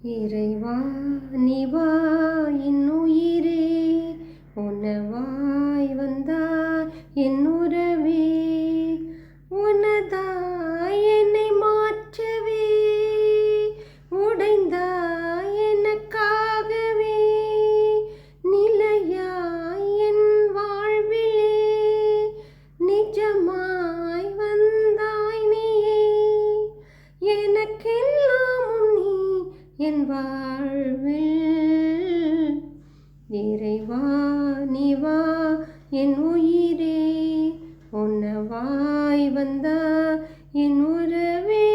இறைவா நிவா இன்னுயிரே உன்னவாய் உணவாய் வந்தாய் என் என் வாழ்வில். இறைவா நீ வா என் உயிரே. உன்னவாய் வந்தா என் உறவே.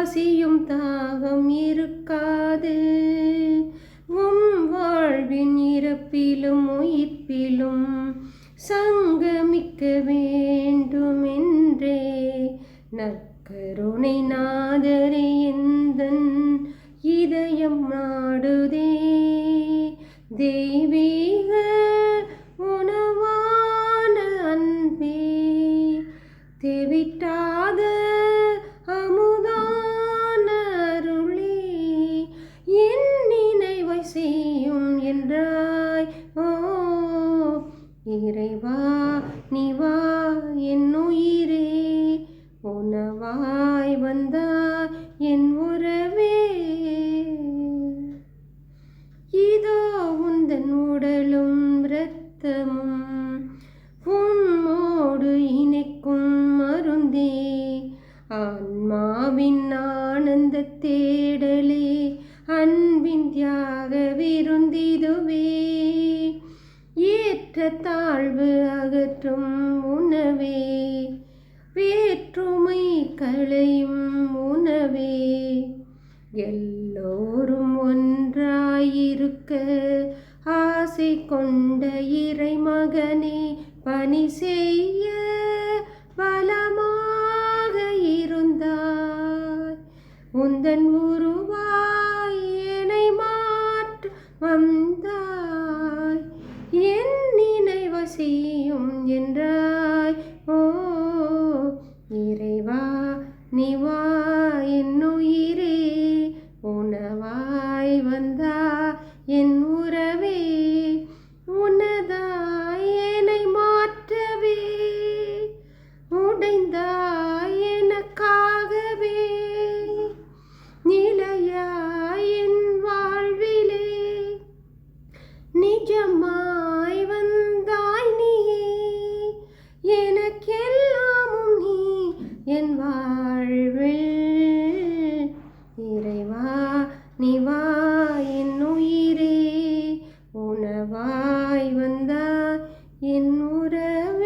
பசியும் தாகம் இருக்காது. உம் வாழ்வின் இறப்பிலும் உயிர்ப்பிலும் சங்கமிக்க வேண்டுமென்றே. நற்கருணை நாதரே எந்தன் இதயம் நாடுதே. தெய்வீக உணவான அன்பே தெவிட்டா செய்யும் என்றாய். ஓ இறைவா நீ வா என் உயிரே. உணவாய் வந்தாய் என் உறவே. இதோ உந்தன் உடலும் இரத்தமும் உம்மோடு இணைக்கும் மருந்தே. ஆன்மாவின் ஆனந்த தேடலே. விருந்திதுவே. ஏற்ற தாழ்வு அகற்றும் உணவே. வேற்றுமை களையும் உணவே. எல்லோரும் ஒன்றாயிருக்க ஆசை கொண்ட இறைமகனே பணி செய்ய பலமாக இருந்தார் உந்தன் உருவா வந்தாய். என் நினைவு செய்யும் என்றாய். ஓ இறைவா நீ வா நீ என் உயிரே உணவாய் வந்தாய் என் உறவு